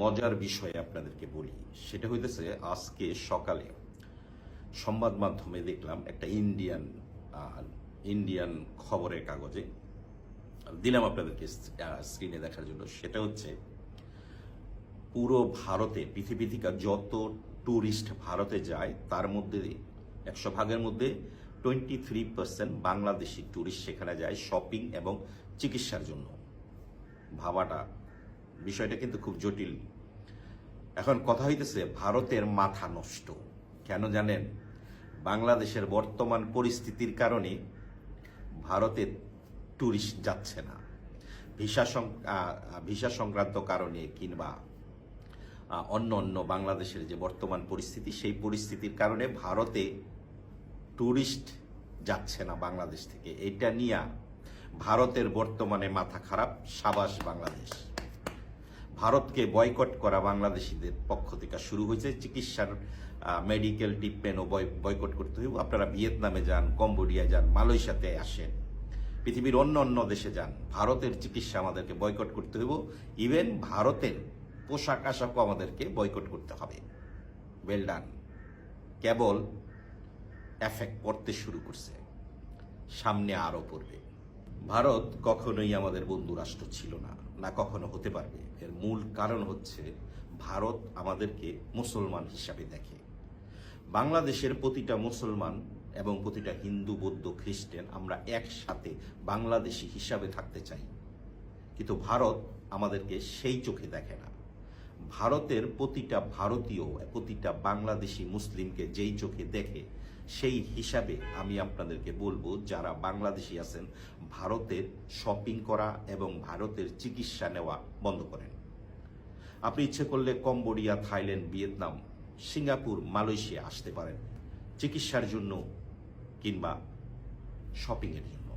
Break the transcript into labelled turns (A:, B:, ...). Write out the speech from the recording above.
A: মজার বিষয়ে আপনাদেরকে বলি। সেটা হইতেছে, আজকে সকালে সংবাদ মাধ্যমে দেখলাম একটা ইন্ডিয়ান ইন্ডিয়ান খবরের কাগজে দিলাম আপনাদেরকে স্ক্রিনে দেখার জন্য। সেটা হচ্ছে, পুরো ভারতে, পৃথিবী থেকে যত ট্যুরিস্ট ভারতে যায়, তার মধ্যে একশো ভাগের মধ্যে twenty three percent Bangladeshi tourist সেখানে যায় শপিং এবং চিকিৎসার জন্য। ভাবাটা বিষয়টা কিন্তু খুব জটিল। এখন কথা হইতেছে, ভারতের মাথা নষ্ট। কেন জানেন? বাংলাদেশের বর্তমান পরিস্থিতির কারণে ভারতে ট্যুরিস্ট যাচ্ছে না। ভিসা ভিসা সংক্রান্ত কারণে কিংবা অন্য অন্য বাংলাদেশের যে বর্তমান পরিস্থিতি, সেই পরিস্থিতির কারণে ভারতে ট্যুরিস্ট যাচ্ছে না বাংলাদেশ থেকে। এটা নিয়ে ভারতের বর্তমানে মাথা খারাপ সাবাস বাংলাদেশ। ভারতকে বয়কট করা বাংলাদেশিদের পক্ষ থেকে শুরু হয়েছে। চিকিৎসার মেডিকেল ট্রিটমেন্টও বয়কট করতে হইব। আপনারা ভিয়েতনামে যান কম্বোডিয়া যান, মালয়েশিয়াতে আসেন, পৃথিবীর অন্য অন্য দেশে যান, ভারতের চিকিৎসা আমাদেরকে বয়কট করতে হইব। ইভেন ভারতের পোশাক আশাকও আমাদেরকে বয়কট করতে হবে। ওয়েল ডান কেবল এফেক্ট পড়তে শুরু করছে। সামনে আরও পড়বে। ভারত কখনোই আমাদের বন্ধু রাষ্ট্র ছিল না না কখনো হতে পারবে। এর মূল কারণ হচ্ছে ভারত আমাদেরকে মুসলমান হিসাবে দেখে। বাংলাদেশের প্রতিটা মুসলমান এবং প্রতিটা হিন্দু, বৌদ্ধ, খ্রিস্টান আমরা একসাথে বাংলাদেশি হিসাবে থাকতে চাই। কিন্তু ভারত আমাদেরকে সেই চোখে দেখে না। ভারতের প্রতিটা ভারতীয়, প্রতিটা বাংলাদেশি মুসলিমকে যেই চোখে দেখে, সেই হিসাবে আমি আপনাদেরকে বলব, যারা বাংলাদেশি আছেন, ভারতের শপিং করা এবং ভারতের চিকিৎসা নেওয়া বন্ধ করেন। আপনি ইচ্ছে করলে Cambodia, Thailand, Vietnam, Singapore, Malaysia আসতে পারেন। চিকিৎসার জন্য কিংবা শপিংয়ের জন্য।